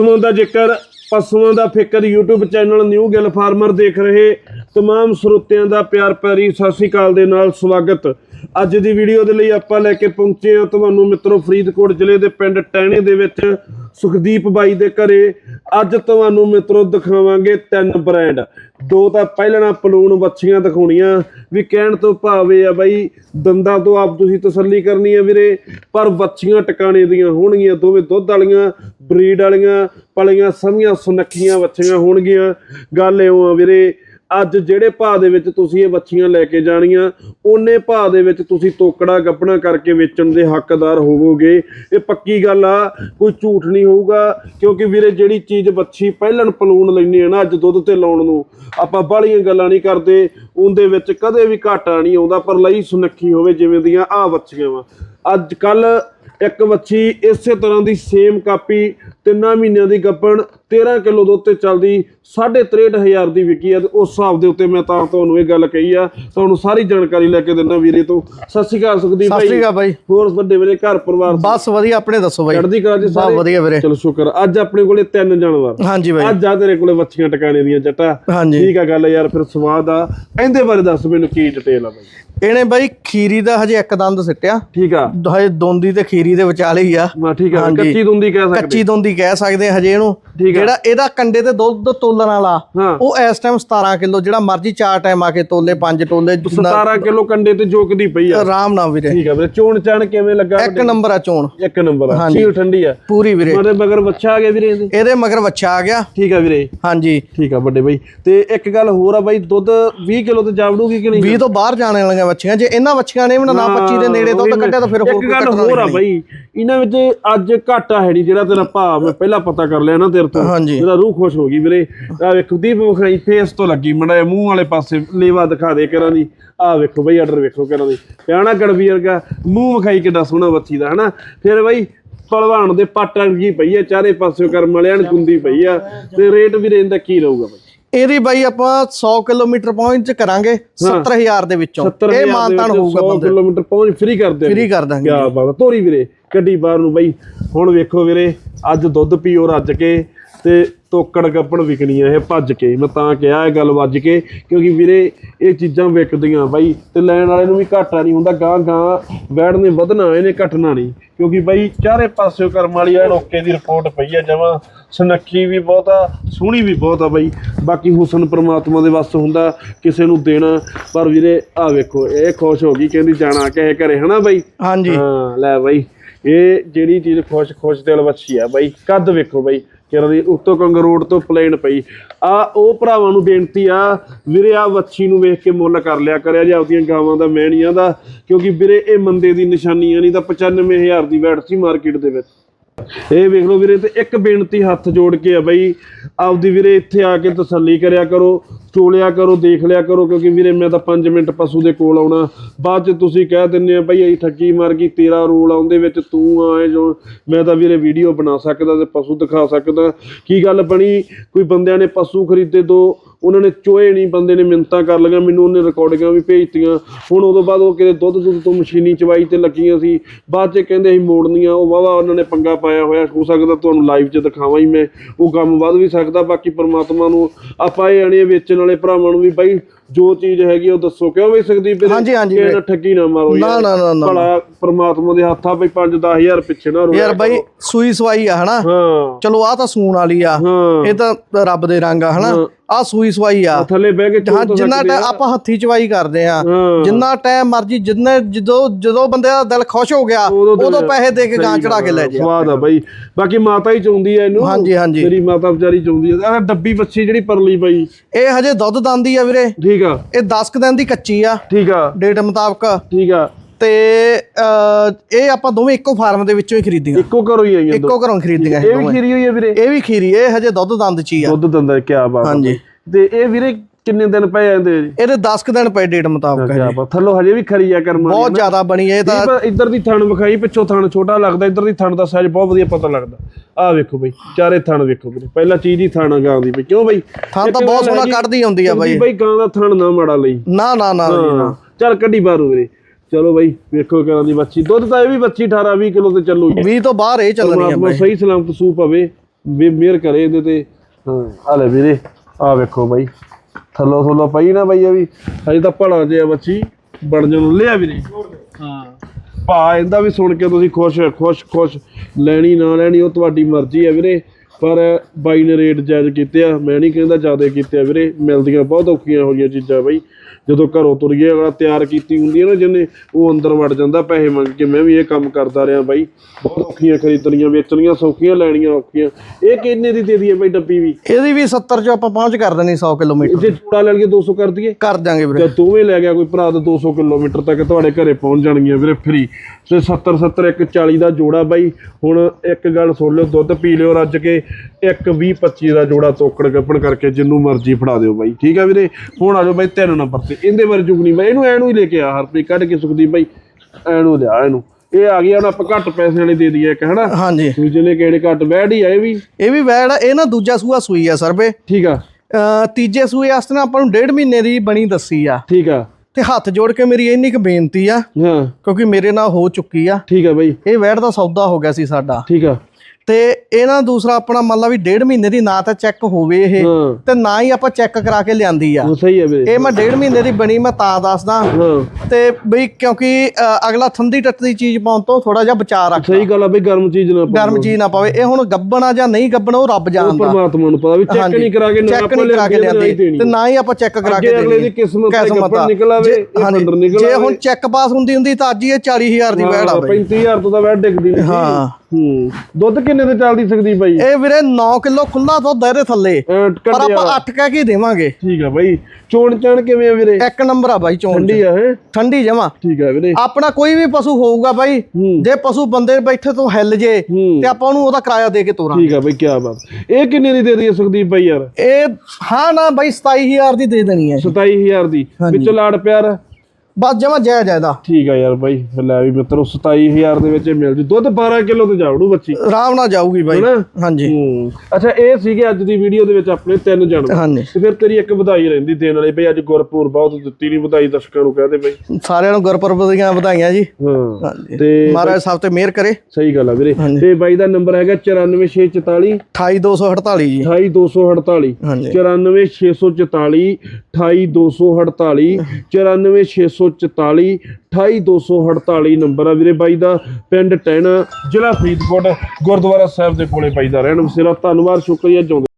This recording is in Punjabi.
ਪਸ਼ੂਆਂ ਦਾ ਜ਼ਿਕਰ, ਪਸ਼ੂਆਂ ਦਾ ਫਿਕਰ, YouTube channel new Gill farmer ਦੇਖ ਰਹੇ ਤਮਾਮ ਸਰੋਤਿਆਂ ਦਾ ਪਿਆਰ ਭਰੀ ਸਤਿ ਸ੍ਰੀ ਅਕਾਲ ਦੇ ਨਾਲ ਸਵਾਗਤ। ਅੱਜ ਦੀ ਵੀਡੀਓ ਦੇ ਲਈ ਆਪਾਂ ਲੈ ਕੇ ਪਹੁੰਚੇ ਹਾਂ ਤੁਹਾਨੂੰ ਮਿੱਤਰੋ ਫਰੀਦਕੋਟ ਜ਼ਿਲ੍ਹੇ ਦੇ ਪਿੰਡ ਟਹਿਣੇ ਦੇ ਵਿੱਚ ਸੁਖਦੀਪ ਬਾਈ ਦੇ ਘਰੇ। ਅੱਜ ਤੁਹਾਨੂੰ ਮਿੱਤਰੋ ਦਿਖਾਵਾਂਗੇ ਤਿੰਨ ਬ੍ਰਾਂਡ ਦੋ ਤਾਂ ਪਹਿਲਣਾ ਪਲੂਣ ਬੱਚੀਆਂ ਦਿਖਾਉਣੀਆਂ। ਵੀ ਕਹਿਣ ਤੋਂ ਭਾਵੇਂ ਆ ਬਾਈ, ਦੰਦਾਂ ਤੋਂ ਆਪ ਤੁਸੀਂ ਤਸੱਲੀ ਕਰਨੀ ਆ ਵੀਰੇ, ਪਰ ਬੱਚੀਆਂ ਟਿਕਾਣੇ ਦੀਆਂ ਹੋਣਗੀਆਂ, ਦੋਵੇਂ ਦੁੱਧ ਵਾਲੀਆਂ ਬਰੀਡ ਵਾਲੀਆਂ, ਪਲੀਆਂ ਸਮੀਆਂ ਸੁਨੱਖੀਆਂ ਬੱਚੀਆਂ ਹੋਣਗੀਆਂ। ਗੱਲ ਇਉਂ ਆ ਵੀਰੇ ਅੱਜ ਜਿਹੜੇ ਭਾਅ ਦੇ ਵਿੱਚ ਤੁਸੀਂ ਇਹ ਵੱਛੀਆਂ ਲੈ ਕੇ ਜਾਣੀਆਂ, ਉਹਨੇ ਭਾਅ ਦੇ ਵਿੱਚ ਤੁਸੀਂ ਤੋਕੜਾ ਗੱਪਣਾ ਕਰਕੇ ਵੇਚਣ ਦੇ ਹੱਕਦਾਰ ਹੋਵੋਗੇ। ਇਹ ਪੱਕੀ ਗੱਲ ਆ, ਕੋਈ ਝੂਠ ਨਹੀਂ ਹੋਊਗਾ, ਕਿਉਂਕਿ ਵੀਰੇ ਜਿਹੜੀ ਚੀਜ਼ ਵੱਛੀ ਪਹਿਲਣ ਪਲੂਣ ਲੈਣੀ ਹੈ ਨਾ, ਅੱਜ ਦੁੱਧ ਤੇ ਲਾਉਣ ਨੂੰ, ਆਪਾਂ ਬਾਹਲੀਆਂ ਗੱਲਾਂ ਨਹੀਂ ਕਰਦੇ, ਉਹਦੇ ਵਿੱਚ ਕਦੇ ਵੀ ਘਾਟਾ ਨਹੀਂ ਆਉਂਦਾ, ਪਰ ਲਈ ਸੁਨੱਖੀ ਹੋਵੇ ਜਿਵੇਂ ਦੀਆਂ ਆ ਵੱਛੀਆਂ ਵਾ। ਅੱਜ ਕੱਲ ਇੱਕ ਬੱਚੀ ਇਸੇ ਤਰ੍ਹਾਂ ਦੀ ਸੇਮ ਕਾਪੀ ਤਿੰਨਾਂ ਮਹੀਨਿਆਂ ਦੀ ਗੱਪਣ 13 ਕਿਲੋ ਦੁੱਧ ਤੇ ਚੱਲਦੀ 63000 ਦੀ ਵਿਕੀ ਆ ਤੇ ਉਸ ਹਿਸਾਬ ਦੇ ਉੱਤੇ ਮੈਂ ਤਾਂ ਤੁਹਾਨੂੰ ਇਹ ਗੱਲ ਕਹੀ ਆ ਤੁਹਾਨੂੰ ਸਾਰੀ ਜਾਣਕਾਰੀ ਲੈ ਕੇ ਦਿੰਦਾ ਵੀਰੇ ਤੋਂ। ਸਤਿ ਸ਼੍ਰੀ ਅਕਾਲ ਸੁਖਦੀਪ ਸਤਿ ਸ਼੍ਰੀ ਭਾਈ। ਅਕਾਲ ਬਾਈ ਹੋਰ ਵੱਡੇ ਵੀਰੇ ਘਰ ਪਰਿਵਾਰ ਬਸ ਵਧੀਆ ਆਪਣੇ ਦੱਸੋ ਬਾਈ ਚੜ੍ਹਦੀ ਕਲਾ ਜੀ ਸਾਰੇ? ਵਧੀਆ ਵੀਰੇ। ਚਲੋ ਸ਼ੁਕਰ ਅੱਜ ਆਪਣੇ ਕੋਲੇ ਤਿੰਨ ਜਾਨਵਰ। ਹਾਂਜੀ ਬਾਈ ਅੱਜ ਆ ਤੇਰੇ ਕੋਲੇ ਵੱਛੀਆਂ ਟਿਕਾਣੇ ਦੀਆਂ ਜੱਟਾ। ਹਾਂਜੀ। ਠੀਕ ਆ ਗੱਲ ਯਾਰ ਫਿਰ ਸਵਾਦ ਆ। ਇਹਦੇ ਬਾਰੇ ਦੱਸ ਮੈਨੂੰ ਕੀ ਡਿਟੇਲ ਆ ਬਾਈ ਇਹਨੇ ਬਾਈ ਖੀਰੀ ਦਾ ਹਜੇ ਇੱਕ ਦੰਦ ਸਿੱਟਿਆ। ਠੀਕ ਆ। ਹਜੇ ਦੋਂਦੀ ਤੇ ਖੀਰੀ ਦੇ ਵਿਚਾਲੇ ਹੀ ਆ। ਮੈਂ ਠੀਕ ਆ ਹਾਂਜੀ। ਕੱਚੀ ਦੁੰਦੀ ਕਹਿ ਸਕਦੇ। ਕੱਚੀ ਦੋਂਦੀ ਕਹਿ ਸਕਦੇ ਆ ਹਜੇ ਇਹਨੂੰ। ਠੀਕ ਆ। ਜਿਹੜਾ ਇਹਦਾ ਕੰਡੇ ਤੇ ਦੁੱਧ ਤੋਲਣ ਵਾਲਾ ਹਾਂ। ਉਹ ਇਸ ਟਾਈਮ 17 ਕਿਲੋ ਜਿਹੜਾ ਮਰਜ਼ੀ ਚਾਰ ਟਾਈਮ ਆ ਕੇ ਤੋਲੇ ਪੰਜ ਟੋਲੇ 17 ਕਿਲੋ ਕੰਡੇ ਤੇ ਜੋਕਦੀ ਪਈ ਆ। ਆਰਾਮ ਨਾਲ ਵੀਰੇ। ਠੀਕ ਆ ਵੀਰੇ। ਚੋਣ ਚਾਣ ਕਿਵੇਂ ਲੱਗਾ ਇੱਕ ਨੰਬਰ ਆ ਚੋਣ। ਇੱਕ ਨੰਬਰ ਆ। ਹਾਂਜੀ। ਸੀਲ ਠੰਡੀ ਆ। ਪੂਰੀ ਵੀਰੇ। ਮਰੇ ਮਗਰ ਬੱਚਾ ਆ ਗਿਆ ਵੀਰੇ ਇਹਦੇ? ਇਹਦੇ ਮਗਰ ਬੱਚਾ ਆ ਗਿਆ। ਠੀਕ ਆ ਵੀਰੇ। ਹਾਂਜੀ। ਠੀਕ ਆ ਵੱਡੇ ਬਾਈ। ਤੇ ਇੱਕ ਗੱਲ ਹੋਰ ਆ ਬਾਈ ਦੁੱਧ 20 ਕਿਲੋ ਤੇ ਜਾਵੜੂਗੀ ਕਿ ਨਹੀਂ? 20 ਤੋਂ ਬਾਹਰ ਜਾਣੇ ਵਾਲੀਆਂ ਬੱਚੀਆਂ ਜੇ ਇਹਨਾਂ ਬੱਚੀਆਂ ਨੇ ਵੀ ਨਾ 25 ਦੇ ਨੇੜੇ ਦੁੱਧ ਕੱਢਿਆ ਤਾਂ ਫਿਰ ਹੋਰ ਇੱਕ ਗੱਲ ਹੋਰ ਆ ਬਾਈ ਇਹਨਾਂ ਵਿੱਚ ਅੱਜ ਘਾਟਾ ਹੈ ਨਹੀਂ ਜਿਹੜਾ ਤੇਰਾ ਭਾਅ ਮੈਂ ਪਹਿਲਾਂ ਪਤਾ ਕਰ ਲਿਆ ਨਾ ਤੇਰੇ ਤੋਂ। ਮੇਰਾ ਰੂਹ ਖੁਸ਼ ਹੋ ਗਈ ਵੀਰੇ। ਆ ਵੇਖੋ ਦੀਪ ਵਿਖਾਈ ਫੇਸ ਤੋਂ ਲੱਗੀ ਮੜਾ ਮੂੰਹ ਵਾਲੇ ਪਾਸੇ ਲੇਵਾ ਦਿਖਾ ਦੇ ਕਰਾਂ ਦੀ। ਆ ਵੇਖੋ ਬਈ ਆਰਡਰ ਵੇਖੋ ਕਰਾਂ ਦੀ। ਪਿਆਣਾ ਗੜਵੀ ਵਰਗਾ ਮੂੰਹ ਵਿਖਾਈ ਕਿੱਡਾ ਸੋਹਣਾ ਬੱਚੀ ਦਾ ਹਨਾ? ਫਿਰ ਬਈ ਭਲਵਾਨ ਦੇ ਪੱਟ ਵਰਗੀ ਪਈ ਆ ਚਾਰੇ ਪਾਸੇ ਕਰਮ ਵਾਲਿਆਂ ਨੂੰ ਗੁੰਦੀ ਪਈ ਆ। ਤੇ ਰੇਟ ਵੀ ਇਹਦਾ ਕੀ ਰਹੂਗਾ ਬਈ? ਇਹਦੀ ਬਾਈ ਆਪਾਂ 100 ਕਿਲੋਮੀਟਰ ਪਹੁੰਚ ਕਰਾਂਗੇ 70000 ਦੇ ਵਿੱਚੋਂ। 70 ਇਹ ਮਾਨਤਾਨ ਹੋਊਗਾ ਬੰਦੇ ਕਿਲੋਮੀਟਰ ਪਹੁੰਚ ਫ੍ਰੀ ਕਰਦੇ ਫ੍ਰੀ ਕਰ ਦਾਂਗੇ ਕਿਆ ਬਾਤ। ਤੋਰੀ ਵੀਰੇ ਗੱਡੀ ਬਾਹਰ ਨੂੰ ਬਈ। ਹੁਣ ਵੇਖੋ ਵੀਰੇ ਅੱਜ ਦੁੱਧ ਪੀਓ ਰੱਜ ਕੇ। ਤੇ ਤੋਕੜ ਗੱਪਣ ਵਿਕਣੀ ਆ ਇਹ ਭੱਜ ਕੇ। ਮੈਂ ਤਾਂ ਕਿਹਾ ਇਹ ਗੱਲ ਵੱਜ ਕੇ ਕਿਉਂਕਿ ਵੀਰੇ ਇਹ ਚੀਜ਼ਾਂ ਵਿਕਦੀਆਂ ਬਾਈ ਤੇ ਲੈਣ ਵਾਲੇ ਨੂੰ ਵੀ ਘਾਟਾ ਨਹੀਂ ਹੁੰਦਾ ਗਾਂ ਗਾਂ ਵੈੜ ਨੇ ਵਧਣਾ ਇਹਨੇ ਘਟਣਾ ਨਹੀਂ। ਕਿਉਂਕਿ ਬਾਈ ਚਾਰੇ ਪਾਸਿਓਂ ਕਰਮ ਵਾਲੀ ਐਨ ਓਕੇ ਦੀ ਰਿਪੋਰਟ ਪਈ ਆ ਜਮਾਂ ਸੁਨੱਖੀ ਵੀ ਬਹੁਤ ਆ ਸੋਹਣੀ ਵੀ ਬਹੁਤ ਆ ਬਾਈ। ਬਾਕੀ ਹੁਸਨ ਪ੍ਰਮਾਤਮਾ ਦੇ ਵੱਸ ਹੁੰਦਾ ਕਿਸੇ ਨੂੰ ਦੇਣਾ ਪਰ ਵੀਰੇ ਆ ਵੇਖੋ ਇਹ ਖੁਸ਼ ਹੋ ਗਈ ਕਹਿੰਦੀ ਜਾਣਾ ਕਿਸੇ ਘਰੇ ਹਨਾ ਬਾਈ? ਹਾਂਜੀ। ਹਾਂ ਲੈ ਬਾਈ। ਇਹ ਜਿਹੜੀ ਚੀਜ਼ ਖੁਸ਼ ਖੁਸ਼ ਦਿਲ ਵੱਛੀ ਆ ਬਾਈ, ਕੱਦ ਵੇਖੋ ਬਾਈ, ਕਿਹੜਾ ਦੀ ਉੱਤੋਂ ਕੰਗ ਰੋਡ ਤੋਂ ਪਲੇਨ ਪਈ। ਆ ਉਹ ਭਰਾਵਾਂ ਨੂੰ ਬੇਨਤੀ ਆ, ਵੀਰੇ ਆ ਵੱਛੀ ਨੂੰ ਵੇਖ ਕੇ ਮੁੱਲ ਕਰ ਲਿਆ ਕਰਿਆ ਜੇ ਆਪਦੀਆਂ ਗਾਵਾਂ ਦਾ, ਮਹਿਣੀਆਂ ਦਾ, ਕਿਉਂਕਿ ਵੀਰੇ ਇਹ ਮੰਦੇ ਦੀ ਨਿਸ਼ਾਨੀ ਆ ਨਹੀਂ ਤਾਂ 95000 ਦੀ ਵੈਟ ਸੀ ਮਾਰਕੀਟ ਦੇ ਵਿੱਚ। ਇਹ ਵੇਖ ਲਓ ਵੀਰੇ, ਤੇ ਇੱਕ ਬੇਨਤੀ ਹੱਥ ਜੋੜ ਕੇ ਆ ਬਈ, ਆਪਦੀ ਵੀਰੇ ਇੱਥੇ ਆ ਕੇ ਤਸੱਲੀ ਕਰਿਆ ਕਰੋ ਚੋਲਿਆ ਕਰੋ, ਦੇਖ ਲਿਆ ਕਰੋ, ਕਿਉਂਕਿ ਵੀਰੇ ਮੈਂ ਤਾਂ 5 ਮਿੰਟ ਪਸ਼ੂ ਦੇ ਕੋਲ ਆਉਣਾ। ਬਾਅਦ ਚ ਤੁਸੀਂ ਕਹਿ ਦਿੰਦੇ ਆ ਬਈ ਅਸੀਂ ਠੱਗੀ ਮਾਰ ਗਈ, ਤੇਰਾ ਰੋਲ ਆਉਂਦੇ ਵਿੱਚ ਤੂੰ ਆਏ ਜੋ। ਮੈਂ ਤਾਂ ਵੀਰੇ ਵੀਡੀਓ ਬਣਾ ਸਕਦਾ ਤੇ ਪਸ਼ੂ ਦਿਖਾ ਸਕਦਾ। ਕੀ ਗੱਲ ਬਣੀ? ਕੋਈ ਬੰਦਿਆਂ ਨੇ ਪਸ਼ੂ ਖਰੀਦੇ ਦੋ, ਉਹਨਾਂ ਨੇ ਚੋਏ ਨਹੀਂ ਬੰਦੇ ਨੇ ਮਿੰਤਾਂ ਕਰ ਲਈਆਂ, ਮੈਨੂੰ ਉਹਨੇ ਰਿਕਾਰਡਿੰਗਾਂ ਵੀ ਭੇਜਤੀਆਂ? ਹੁਣ ਉਦੋਂ ਬਾਅਦ ਉਹ ਕਿਤੇ ਦੁੱਧ ਦੁੱਧ ਤੋਂ ਮਸ਼ੀਨੀ ਚਵਾਈ ਤੇ ਲੱਗੀਆਂ ਸੀ। ਬਾਅਦ ਚ ਕਹਿੰਦੇ ਅਸੀਂ ਮੋੜਨੀਆਂ, ਉਹ ਵਾਵਾ ਉਹਨਾਂ ਨੇ ਪੰਗਾ ਪਾਇਆ ਹੋਇਆ, ਹੋ ਸਕਦਾ ਤੁਹਾਨੂੰ ਲਾਈਵ 'ਚ ਦਿਖਾਵਾਂ ਹੀ ਮੈਂ। ਉਹ ਕੰਮ ਵੱਧ ਵੀ ਸਕਦਾ, ਬਾਕੀ ਪਰਮਾਤਮਾ ਨੂੰ ਆਪਾਂ ਇਹ ਆਣੇ ਵੇਚਣ ਨਾਲੇ ਭਰਾਵਾਂ ਨੂੰ ਵੀ ਬਾਈ ਜੋ ਚੀਜ਼ ਹੈਗੀ ਉਹ ਦੱਸੋ। ਕਿਉਂ ਵੀ ਸਕਦੀ ਵੀਰੇ? ਹਾਂਜੀ, ਹਾਂਜੀ ਕਿਸੇ ਨਾਲ ਠੱਗੀ ਨਾ ਮਾਰੋ ਨਾ, ਯਾਰ। ਨਾ, ਨਾ, ਨਾ। ਭਲਾ ਪਰਮਾਤਮਾ ਦੇ ਹੱਥਾਂ ਬਈ 5-10000 ਪਿੱਛੇ ਨਾ ਰੋਇਆ ਯਾਰ ਬਾਈ ਸੂਈ ਸਵਾਈ ਆ ਹਨਾ? ਹਾਂ। ਚਲੋ ਆ ਤਾਂ ਸੂਣ ਵਾਲੀ ਆ। ਹਾਂ। ਇਹ ਤਾਂ ਰੱਬ ਦੇ ਰੰਗ ਆ ਹਨਾ? ਆ ਸੂਈ ਸਵਾਈ ਆ। ਥੱਲੇ ਬਹਿ ਕੇ ਹਾਂ ਚੋਂ ਜਿੰਨਾ ਸਕਦੇ ਟਾਈਮ ਆਪਾਂ ਹੱਥੀ ਚਵਾਈ ਕਰਦੇ ਆ। ਹਾਂ। ਜਿੰਨਾ ਟਾਈਮ ਮਰਜ਼ੀ ਜਿੰਨੇ ਜਦੋਂ ਜਦੋਂ ਬੰਦੇ ਦਾ ਦਿਲ ਖੁਸ਼ ਹੋ ਗਿਆ ਉਦੋਂ ਪੈਸੇ ਦੇ ਕੇ ਗਾਂ ਚੜਾ ਕੇ ਲੈ ਜਾ। ਸਵਾਦ ਆ ਬਾਈ। ਬਾਕੀ ਮਾਤਾ ਹੀ ਚਾਹੁੰਦੀ ਆ ਇਹਨੂੰ। ਹਾਂਜੀ, ਹਾਂਜੀ। ਮੇਰੀ ਮਾਤਾ ਵਿਚਾਰੀ ਚਾਹੁੰਦੀ ਆ। ਆਹ ਡੱਬੀ ਬੱਚੀ ਜਿਹੜੀ ਪਰਲੀ ਬਾਈ ਇਹ ਹਜੇ ਦੁੱਧ ਦੰਦੀ ਆ ਵੀਰੇ। ਠੀਕ ਆ। ਇਹ 10 ਕੁ ਦਿਨ ਦੀ ਕੱਚੀ ਆ। ਠੀਕ ਆ। ਡੇਟ ਮੁਤਾਬਕ। ਠੀਕ ਆ। ਤੇ ਅਹ, ਇਹ ਆਪਾਂ ਦੋਵੇਂ ਇੱਕੋ ਫਾਰਮ ਦੇ ਵਿੱਚੋਂ ਹੀ ਖਰੀਦੀਆਂ। ਇੱਕੋ ਘਰੋਂ ਹੀ ਆਈਆਂ ਇੱਕੋ ਘਰੋਂ ਖਰੀਦੀਆਂ ਇਹ ਇਹ ਵੀ ਦੋਵੇਂ ਖੀਰੀ ਹੋਈ ਆ ਵੀਰੇ? ਇਹ ਵੀ ਖੀਰੀ ਇਹ ਹਜੇ ਦੁੱਧ ਦੰਦ ਚ ਹੀ ਆ। ਦੁੱਧ ਦੰਦਾ ਕੀ ਬਾਤ ਆ ਹਾਂਜੀ। ਤੇ ਇਹ ਵੀਰੇ ਕਿੰਨੇ ਦਿਨ ਪਏ ਜਾਂਦੇ ਜੀ? ਇਹਦੇ 10 ਕੁ ਦਿਨ ਪਏ ਡੇਟ ਮੁਤਾਬਕ ਕੀ ਬਾਤ ਥੱਲੋਂ ਹਜੇ ਵੀ ਖਰੀ ਆ ਕਰਮਾ ਬਹੁਤ ਜ਼ਿਆਦਾ ਬਣੀ ਇਹ ਤਾਂ ਇੱਧਰ ਦੀ ਥਣ ਵਿਖਾਈ ਪਿੱਛੋਂ ਥਣ ਛੋਟਾ ਲੱਗਦਾ ਇੱਧਰ ਦੀ ਥਣ ਦਾ ਸਾਈਜ਼ ਬਹੁਤ ਵਧੀਆ ਪਤਾ ਲੱਗਦਾ। ਆਹ ਵੇਖੋ ਬਈ ਚਾਰੇ ਥਣ ਵੇਖੋ ਵੀਰੇ। ਪਹਿਲਾ ਚੀਜ਼ ਹੀ ਥਣ ਆ ਗਾਂ ਦੀ ਬਈ। ਕਿਉਂ ਬਈ? ਥਣ ਤਾਂ ਬਹੁਤ ਸੋਹਣਾ ਕੱਢਦੀ ਹੁੰਦੀ ਆ ਬਾਈ। ਬਈ ਗਾਂ ਦਾ ਥਣ ਨਾ ਮਾੜਾ ਲਈ। ਨਾ ਨਾ ਨਾ ਜੀ, ਹਾਂ। ਚੱਲ ਕੱਢੀ ਬਾਹਰੋਂ ਵੀਰੇ। ਚਲੋ ਬਾਈ ਵੇਖੋ ਕਿਹਨਾਂ ਦੀ ਬੱਚੀ ਦੁੱਧ ਤਾਂ ਇਹ ਵੀ ਬੱਚੀ 18 20 ਕਿਲੋ ਤੇ ਚੱਲੂ 20 ਤੋਂ ਬਾਹਰ ਇਹ ਚੱਲਣੀ ਆ ਬਾਈ। ਸਹੀ ਸਲਾਮਤ ਸੂਪ ਪਵੇ ਵੀ ਮਿਹਰ ਕਰੇ ਇਹਦੇ ਤੇ। ਹਾਂ ਆ ਲੈ ਵੀਰੇ ਆ ਵੇਖੋ ਬਾਈ। ਥੱਲੋ ਥੱਲੋ ਪਈ ਨਾ ਬਈ ਆ ਵੀ। ਹਜੇ ਤਾਂ ਭਲਾ ਜਿਹਾ ਬੱਚੀ, ਬਣ ਜਨ ਲਿਆ ਵੀਰੇ ਹਾਂ। ਭਾ, ਇਹਦਾ ਵੀ ਸੁਣ ਕੇ ਤੁਸੀਂ ਖੁਸ਼ ਖੁਸ਼ ਖੁਸ਼। ਲੈਣੀ, ਨਾ ਲੈਣੀ, ਉਹ ਤੁਹਾਡੀ ਮਰਜ਼ੀ ਹੈ ਵੀਰੇ। ਪਰ ਬਾਈ ਨੇ ਰੇਟ ਜਾਇਜ਼ ਕੀਤੇ ਆ। ਮੈਂ ਨਹੀਂ ਕਹਿੰਦਾ ਜ਼ਿਆਦਾ ਕੀਤੇ ਆ ਵੀਰੇ। ਮਿਲਦੀਆਂ ਬਹੁਤ ਔਖੀਆਂ ਹੋਈਆਂ ਚੀਜ਼ਾਂ ਬਾਈ। ਜਦੋਂ ਘਰੋਂ ਤੁਰ ਗਏ ਅਗਲਾ ਤਿਆਰ ਕੀਤੀ ਹੁੰਦੀ ਹੈ ਨਾ ਜਿਹਨੇ ਉਹ ਅੰਦਰ ਵੜ ਜਾਂਦਾ ਪੈਸੇ ਮੰਗ ਕੇ ਮੈਂ ਵੀ ਇਹ ਕੰਮ ਕਰਦਾ ਰਿਹਾ ਬਾਈ। ਬਹੁਤ ਔਖੀਆਂ ਖਰੀਦਣੀਆਂ ਵੇਚਣੀਆਂ ਸੌਖੀਆਂ ਲੈਣੀਆਂ ਔਖੀਆਂ। ਇਹ ਕਿੰਨੇ ਦੀ ਦੇ ਦਈਏ ਬਾਈ ਡੱਬੀ ਵੀ? ਇਹਦੀ ਵੀ 70 ਚ ਆਪਾਂ ਪਹੁੰਚ ਕਰ ਦੇਣੀ 100 ਕਿਲੋਮੀਟਰ। ਜੇ ਚੂੜਾ ਲੈ ਲਈਏ 200 ਕਰ ਦਈਏ? ਕਰ ਦਾਂਗੇ ਵੀਰੇ। ਤੇ ਦੋਵੇਂ ਲੈ ਗਿਆ ਕੋਈ ਭਰਾ ਤਾਂ 200 ਕਿਲੋਮੀਟਰ ਤੱਕ ਤੁਹਾਡੇ ਘਰੇ ਪਹੁੰਚ ਜਾਣਗੀਆਂ ਵੀਰੇ ਫ੍ਰੀ ਤੇ 70 70 ਇੱਕ 40 ਦਾ ਜੋੜਾ ਬਾਈ। ਹੁਣ ਇੱਕ ਗੱਲ ਸੁਣ ਲਿਓ ਦੁੱਧ ਪੀ ਲਿਓ ਰੱਜ ਕੇ। ਇੱਕ 20 25 ਦਾ ਜੋੜਾ ਤੋਕੜ ਗੱਪਣ ਕਰਕੇ ਜਿੰਨੂੰ ਮਰਜ਼ੀ ਫੜਾ ਦਿਓ ਬਾਈ। ਠੀਕ ਆ ਵੀਰੇ? ਹੁਣ ਆ ਜਾਓ ਬਾਈ ਤਿੰਨ ਨੰਬਰ ਤੇ। ਇਹਦੇ ਬਾਰੇ ਜੁਗਨੀ ਬਾਈ ਇਹਨੂੰ ਐਨੂੰ ਹੀ ਲੈ ਕੇ ਆ ਹਰਪ੍ਰੀਤ ਕੱਢ ਕੇ ਸੁਖਦੀਪ ਬਾਈ ਐਨੂੰ ਲਿਆ ਇਹਨੂੰ। ਇਹ ਆ ਗਿਆ ਹੁਣ ਆਪਾਂ ਘੱਟ ਪੈਸੇ ਵਾਲੀ ਦੇ ਦਈਏ ਇੱਕ ਹਨਾ? ਹਾਂਜੀ। ਦੂਜੇ ਨੇ ਕਿਹੜੇ ਘੱਟ ਬੈਡ ਹੀ ਆਏ ਵੀ। ਇਹ ਵੀ ਵੈੜ ਆ, ਇਹ ਨਾ ਦੂਜਾ ਸੂਆ ਸੂਈ ਆ ਸਰਵੇ। ਠੀਕ ਆ। ਤੀਜੇ ਸੂਏ ਵਾਸਤੇ ਨਾ ਆਪਾਂ ਨੂੰ ਡੇਢ ਮਹੀਨੇ ਦੀ ਬਣੀ ਦੱਸੀ ਆ। ਠੀਕ ਆ। ਤੇ ਹੱਥ ਜੋੜ ਕੇ ਮੇਰੀ ਇੰਨੀ ਕੁ ਬੇਨਤੀ ਆ ਹਾਂ। ਕਿਉਂਕਿ ਮੇਰੇ ਨਾਲ ਹੋ ਚੁੱਕੀ ਆ। ਠੀਕ ਆ ਬਾਈ। ਇਹ ਵੈੜ ਦਾ ਸੌਦਾ ਹੋ ਗਿਆ ਸੀ ਸਾਡਾ। ਠੀਕ ਆ। ਤੇ ਇਹ ਨਾ ਦੂਸਰਾ ਆਪਣਾ ਮੰਨ ਲਾ ਵੀ ਡੇਢ ਮਹੀਨੇ ਦੀ ਨਾ ਤਾਂ ਚੈੱਕ ਹੋਵੇ ਇਹ ਤੇ ਨਾ ਹੀ ਆਪਾਂ ਚੈੱਕ ਕਰਾ ਕੇ ਲਿਆਂਦੀ ਆ। ਸਹੀ ਵੀਰੇ ਇਹ ਮੈਂ ਡੇਢ ਮਹੀਨੇ ਦੀ ਬਣੀ ਮੈਂ ਤਾਂ ਦੱਸਦਾ। ਤੇ ਬਈ ਕਿਉਂਕਿ ਅਗਲਾ ਥੰਦੀ ਟੱਟ ਦੀ ਚੀਜ਼ ਪਾਉਣ ਤੋਂ ਥੋੜਾ ਜਿਹਾ ਬਚਾ ਰੱਖ ਸਹੀ ਗੱਲ ਆ ਬਈ ਗਰਮ ਚੀਜ਼ ਨਾ ਪਾਓ। ਗਰਮ ਚੀਜ਼ ਨਾ ਪਵੇ। ਇਹ ਹੁਣ ਗੱਬਣਾ ਜਾਂ ਨਹੀਂ ਗੱਬਣਾ ਉਹ ਰੱਬ ਜਾਣਦਾ। ਪਰਮਾਤਮਾ ਨੂੰ ਪਤਾ ਵੀ ਚੈੱਕ ਨਹੀਂ ਕਰਾ ਕੇ ਨਾ ਕਰਾ ਕੇ ਲਿਆਂਦੀ ਤੇ ਨਾ ਹੀ ਆਪਾਂ ਚੈੱਕ ਕਰਾ ਕੇ ਅੱਗੇ ਅਗਲੇ ਦੀ ਕਿਸਮਤ ਆ। ਨਿਕਲ ਆਵੇ ਇਹ ਬੰਦਰ ਨਿਕਲ ਜੇ ਹੁਣ ਚੈੱਕ ਪਾਸ ਹੁੰਦੀ ਹੁੰਦੀ ਤਾਂ ਅੱਜ ਹੀ ਇਹ 40000 ਦੀ ਵੈੜ ਆ ਬਈ। 35000 ਤੋਂ ਤਾਂ ਵੈਟ ਡਿੱਗਦੀ ਨਹੀਂ ਹਾਂ। ਹੂੰ। ਦੁੱਧ ਕਿੰਨੇ ਤੇ ਚੱਲਦੀ ਸਕਦੀ ਬਾਈ? ਇਹ ਵੀਰੇ 9 ਕਿਲੋ ਖੁੱਲਾ ਦੁੱਧ ਇਹਦੇ ਥੱਲੇ। ਪਰ ਆਪਾਂ 8 ਕਹਿ ਕੇ ਦੇਵਾਂਗੇ। ਠੀਕ ਆ ਬਾਈ। ਚੋਣ ਚਾਣ ਕਿਵੇਂ ਆ ਵੀਰੇ? ਇੱਕ ਨੰਬਰ ਆ ਬਾਈ ਚੋਣ ਠੰਡੀ ਆ ਹੈ ਠੰਡੀ ਜਮਾ। ਠੀਕ ਆ ਵੀਰੇ। ਆਪਣਾ ਕੋਈ ਵੀ ਪਸ਼ੂ ਹੋਊਗਾ ਬਾਈ ਜੇ ਪਸ਼ੂ ਬੰਦੇ ਬੈਠੇ ਤੋਂ ਹਿੱਲ ਜੇ ਤੇ ਆਪਾਂ ਉਹਨੂੰ ਉਹਦਾ ਕਿਰਾਇਆ ਦੇ ਕੇ ਤੋਰਾਂ ਠੀਕ ਆ ਬਾਈ ਕੀ ਬਾਤ। ਇਹ ਕਿੰਨੇ ਦੀ ਦੇ ਰਹੀ ਹੈ ਸੁਖਦੀਪ ਬਾਈ ਯਾਰ? ਇਹ ਹਾਂ ਨਾ ਬਾਈ 27000 ਦੀ ਦੇ ਦੇਣੀ ਹੈ 27000 ਦੀ। ਵਿੱਚੋਂ ਲਾੜ ਪਿਆਰ? ਬਸ ਜਮਾ ਜਾਇਜ਼ ਜਾਇਦਾ ਠੀਕ ਆ ਯਾਰ ਬਾਈ ਫਿਰ ਲੈ ਵੀ ਮਿੱਤਰੋ 27000 ਦੇ ਵਿੱਚ ਇਹ ਮਿਲ ਜੂ। ਦੁੱਧ 12 ਕਿਲੋ ਤੇ ਜਾਵੜੂ ਬੱਚੀ। ਆਰਾਮ ਨਾਲ ਜਾਊਗੀ ਬਾਈ। ਹੈਨਾ? ਹਾਂਜੀ। ਹੂੰ। ਅੱਛਾ ਇਹ ਸੀਗੇ ਅੱਜ ਦੀ ਵੀਡੀਓ ਦੇ ਵਿੱਚ ਆਪਣੇ ਤਿੰਨ ਜਾਨਵਰ ਹਾਂਜੀ। ਤੇ ਫਿਰ ਤੇਰੀ ਇੱਕ ਵਧਾਈ ਰਹਿੰਦੀ ਦੇਣ ਵਾਲੀ। ਬਈ ਅੱਜ ਗੁਰਪੁਰ ਬਹੁਤ ਦਿੱਤੀ ਨਹੀਂ ਵਧਾਈ ਦਰਸ਼ਕਾਂ ਨੂੰ ਕਹਦੇ ਬਈ। ਸਾਰਿਆਂ ਨੂੰ ਗੁਰਪੁਰਬ ਦੀਆਂ ਵਧਾਈਆਂ ਜੀ। ਹਾਂ। ਹਾਂਜੀ। ਤੇ ਮਹਾਰਾਜ ਸਾਹਿਬ ਤੇ ਮਿਹਰ ਕਰੇ। ਸਹੀ ਗੱਲ ਆ ਵੀਰੇ। ਤੇ ਬਾਈ ਦਾ ਨੰਬਰ ਹੈਗਾ 94644 28248 ਜੀ। 28248 ਹਾਂਜੀ। 94644 28248 94644 28248 ਨੰਬਰ ਆ ਵੀਰੇ ਬਾਈ ਦਾ, ਪਿੰਡ ਟਹਿਣਾ ਜ਼ਿਲ੍ਹਾ ਫਰੀਦਕੋਟ, ਗੁਰਦੁਆਰਾ ਸਾਹਿਬ ਦੇ ਕੋਲੇ ਬਾਈ ਦਾ ਰਹਿਣ ਵਸੇਰਾ ਧੰਨਵਾਦ, ਸ਼ੁਕਰੀਆ, ਜਿਉਂਦੇ